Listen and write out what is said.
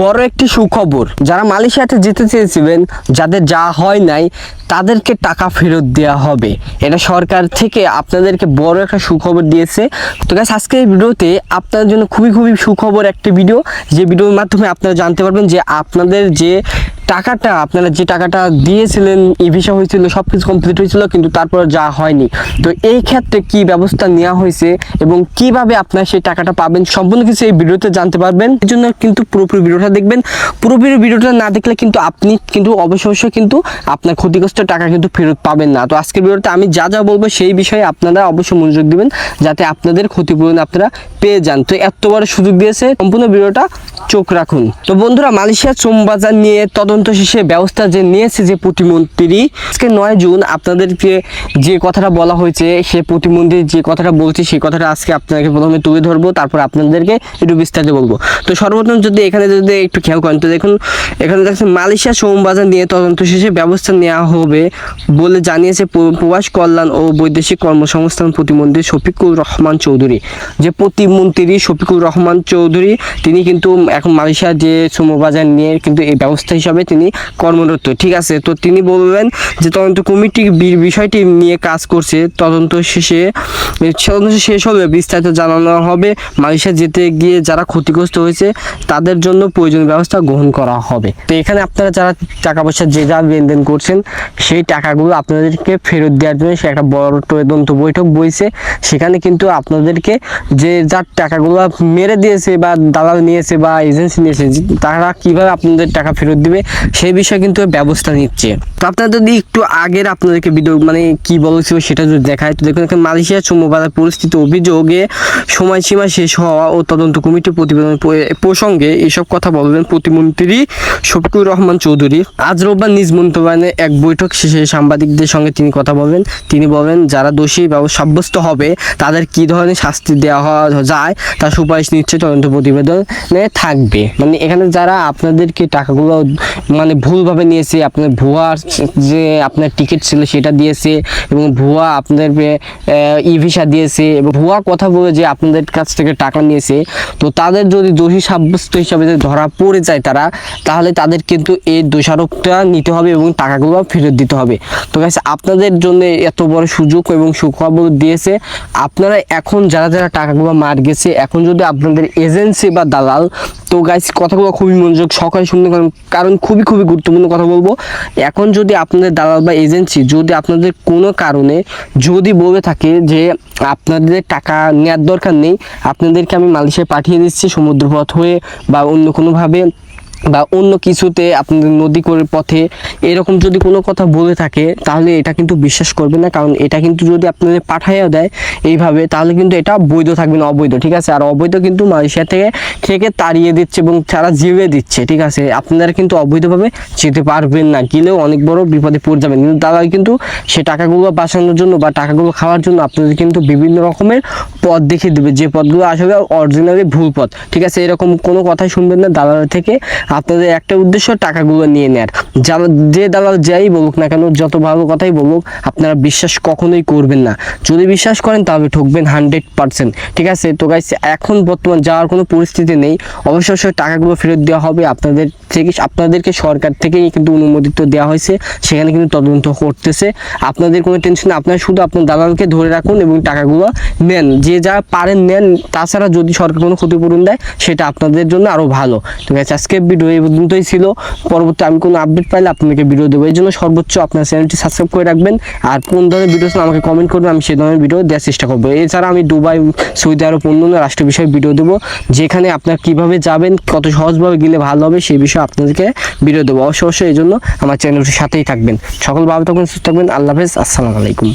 বড় একটি সুখবর, যারা মালয়েশিয়াতে যেতে চেয়েছিলেন, যাদের যা হয় নাই, তাদেরকে টাকা ফেরত দেওয়া হবে। এটা সরকার থেকে আপনাদেরকে বড় একটা সুখবর দিয়েছে। তো গাছ আজকে এই ভিডিওতে আপনাদের জন্য খুবই খুবই সুখবর একটি ভিডিও। যে ভিডিওর মাধ্যমে আপনারা জানতে পারবেন যে আপনাদের যে টাকাটা, আপনারা যে টাকাটা দিয়েছিলেন ই ভিসা হয়েছিল সব কিছু কমপ্লিট হয়েছিল, কিন্তু তারপর যা হয়নি। তো এই ক্ষেত্রে কি ব্যবস্থা নেওয়া হয়েছে এবং কীভাবে আপনারা সেই টাকাটা পাবেন, সম্পূর্ণ কিছু এই ভিডিওতে জানতে পারবেন। এই জন্য কিন্তু পুরোপুরি ভিডিওটা দেখবেন। পুরোপুরি ভিডিওটা না দেখলে কিন্তু আপনি কিন্তু অবশ্যই অবশ্যই কিন্তু আপনার ক্ষতিগ্রস্ত টাকা কিন্তু ফেরত পাবেন না। তো আজকের ভিডিওতে আমি যা যা বলব সেই বিষয়ে আপনারা অবশ্যই মনোযোগ দিবেন, যাতে আপনাদের ক্ষতিপূরণ আপনারা পেয়ে যান। তো এত বড় সুযোগ দিয়েছে, সম্পূর্ণ ভিডিওটা চোখ রাখুন। তো বন্ধুরা, মালয়েশিয়া চোম বাজার নিয়ে তদন্ত শেষে ব্যবস্থা যে নিয়েছে যে প্রতিমন্ত্রী আজকে নয় জুন আপনাদেরকে যে কথাটা বলা হয়েছে, সে প্রতিমন্ত্রী যে কথাটা বলছে, সেই কথাটা আজকে আপনাকে প্রথমে তুলে ধরবো, তারপর আপনাদেরকে একটু বিস্তারিত বলব। তো সর্বপ্রথম যদি এখানে যদি একটু খেয়াল করেন, তো দেখুন, এখানে দেখছেন মালয়েশিয়া শ্রম বাজার নিয়ে তদন্ত শেষে ব্যবস্থা নেওয়া হবে বলে জানিয়েছে প্রবাস কল্যাণ ও বৈদেশিক কর্মসংস্থান প্রতিমন্ত্রী শফিকুর রহমান চৌধুরী। যে প্রতিমন্ত্রী শফিকুর রহমান চৌধুরী, তিনি কিন্তু এখন মালয়েশিয়ার যে শ্রম বাজার নিয়ে কিন্তু এই ব্যবস্থা হিসাবে তিনি কর্মরত। ঠিক আছে? তো তিনি বলবেন যে তদন্ত কমিটি বিষয়টি নিয়ে কাজ করছে। তদন্ত শেষে, তদন্ত শেষ হলে বিস্তারিত জানানো হবে। মালয়েশিয়া যেতে গিয়ে যারা ক্ষতিগ্রস্ত হয়েছে, তাদের জন্য প্রয়োজনীয় ব্যবস্থা গ্রহণ করা হবে। তো এখানে আপনারা যারা টাকা পয়সা যে যা লেনদেন করছেন, সেই টাকাগুলো আপনাদেরকে ফেরত দেওয়ার জন্য সে একটা বড় তদন্ত বৈঠক বইছে। সেখানে কিন্তু আপনাদেরকে যে যার টাকাগুলো মেরে দিয়েছে বা দালাল নিয়েছে বা এজেন্সি নিয়েছে, তারা কীভাবে আপনাদের টাকা ফেরত দিবে সেই বিষয়ে কিন্তু ব্যবস্থা নিচ্ছে। তো আপনারা যদি একটু আগের আপনাদেরকে ভিডিও মানে কি বলেছিল সেটা যদি দেখায়, তো দেখুন এখানে মালয়েশিয়া চুম্ববাজার পরিস্থিতি, অভিযোগে সময়সীমা শেষ হওয়া ও তদন্ত কমিটি প্রতিবেদন প্রসঙ্গে এসব কথা বলবেন প্রতিমন্ত্রী শফিকুর রহমান চৌধুরী। আজ রোববার নিজ মন্ত্রণালয়ে এক বৈঠক শেষে সাংবাদিকদের সঙ্গে তিনি কথা বলবেন। তিনি বলেন যারা দোষী সাব্যস্ত হবে, তাদের কি ধরনের শাস্তি দেওয়া যায়, তার সুপারিশ নিচ্ছে তদন্ত প্রতিবেদনে থাকবে। মানে এখানে যারা আপনাদেরকে টাকাগুলো মানে ভুলভাবে নিয়েছে, আপনার ভুয়া যে আপনার টিকিট ছিল সেটা দিয়েছে এবং ভুয়া আপনাদের ই ভিসা দিয়েছে এবং ভুয়া কথা বলে যে আপনাদের কাছ থেকে টাকা নিয়েছে, তো তাদের যদি দোষী সাব্যস্ত হিসাবে যদি ধরা পড়ে যায় তারা, তাহলে তাদের কিন্তু এই দোষারোপটা নিতে হবে এবং টাকাগুলো ফেরত দিতে হবে। তো গাইস আপনাদের জন্য এত বড় সুযোগ এবং সুখবর দিয়েছে, আপনারা এখন যারা যারা টাকাগুলো মার গেছে, এখন যদি আপনাদের এজেন্সি বা দালাল তো গাইস কথাগুলো খুবই মনোযোগ সকালে শুনতে কারণ কারণ খুবই খুবই গুরুত্বপূর্ণ কথা বলব। এখন যদি আপনাদের দালাল বা এজেন্সি যদি আপনাদের কোনো কারণে যদি বলে থাকে যে আপনাদের টাকা নেওয়ার দরকার নেই, আপনাদেরকে আমি মালয়েশিয়ায় পাঠিয়ে দিচ্ছি, সমুদ্রপথ হয়ে বা অন্য কোনোভাবে বা অন্য কিছুতে আপনাদের নদী করে পথে এরকম যদি কোনো কথা বলে থাকে, তাহলে এটা কিন্তু বিশ্বাস করবে না। কারণ এটা কিন্তু যদি আপনাদের পাঠাইয়া দেয় এইভাবে, তাহলে কিন্তু এটা বৈধ থাকবে না, অবৈধ, ঠিক আছে? আর অবৈধ কিন্তু মালয়েশিয়া থেকে থেকে তাড়িয়ে দিচ্ছে এবং তারা জিবে দিচ্ছে, ঠিক আছে? আপনারা কিন্তু অবৈধভাবে যেতে পারবেন না, গেলেও অনেক বড় বিপদে পড়ে যাবেন। কিন্তু দালাল কিন্তু সে টাকাগুলো বাঁচানোর জন্য বা টাকাগুলো খাওয়ার জন্য আপনাদের কিন্তু বিভিন্ন রকমের পথ দেখিয়ে দেবে। যে পথগুলো আসলে অরিজিনালি ভুল পথ, ঠিক আছে? এরকম কোনো কথাই শুনবেন না দালাল থেকে। আপনাদের একটা উদ্দেশ্য টাকাগুলো নিয়ে নেয়ার। যারা যে দালাল যাই বলুক না কেন, যত ভালো কথাই বলুক, আপনারা বিশ্বাস কখনোই করবেন না। যদি বিশ্বাস করেন, তাহলে ঠকবেন হান্ড্রেড পার্সেন্ট। ঠিক আছে? তো গাইছে এখন বর্তমান যাওয়ার কোনো পরিস্থিতি নেই অবশ্যই টাকাগুলো ফেরত দেওয়া হবে আপনাদের থেকে আপনাদেরকে সরকার থেকেই কিন্তু অনুমোদিত দেওয়া হয়েছে। সেখানে কিন্তু তদন্ত করতেছে। আপনাদের কোনো টেনশন আপনারা শুধু আপনার দালালকে ধরে রাখুন এবং টাকাগুলো নেন। যে যা পারেন নেন, তাছাড়া যদি সরকার কোনো ক্ষতিপূরণ দেয়, সেটা আপনাদের জন্য আরও ভালো। তো গাইস আজকে ভিডিও এই পর্যন্তই ছিল। পরবর্তী আমি কোনো আপডেট পাইলে আপনাদেরকে ভিডিও দেবো। এই জন্য সর্বোচ্চ আপনার চ্যানেলটি সাবস্ক্রাইব করে রাখবেন। আর কোন ধরনের ভিডিও আমাকে কমেন্ট করবেন, আমি সেই ধরনের ভিডিও দেওয়ার চেষ্টা করব। এছাড়া আমি দুবাই, সৌদি আরব, অন্যান্য রাষ্ট্র বিষয়ে ভিডিও দেবো। যেখানে আপনার কীভাবে যাবেন, কত সহজভাবে গেলে ভালো হবে সেই বিষয়ে আপনাদেরকে ভিডিও দেবো। অবশ্যই অবশ্যই এই জন্য আমার চ্যানেলটির সাথেই থাকবেন। সকল ভাবে থাকবেন, সুস্থ থাকবেন। আল্লাহ হাফেজ। আসসালামু আলাইকুম।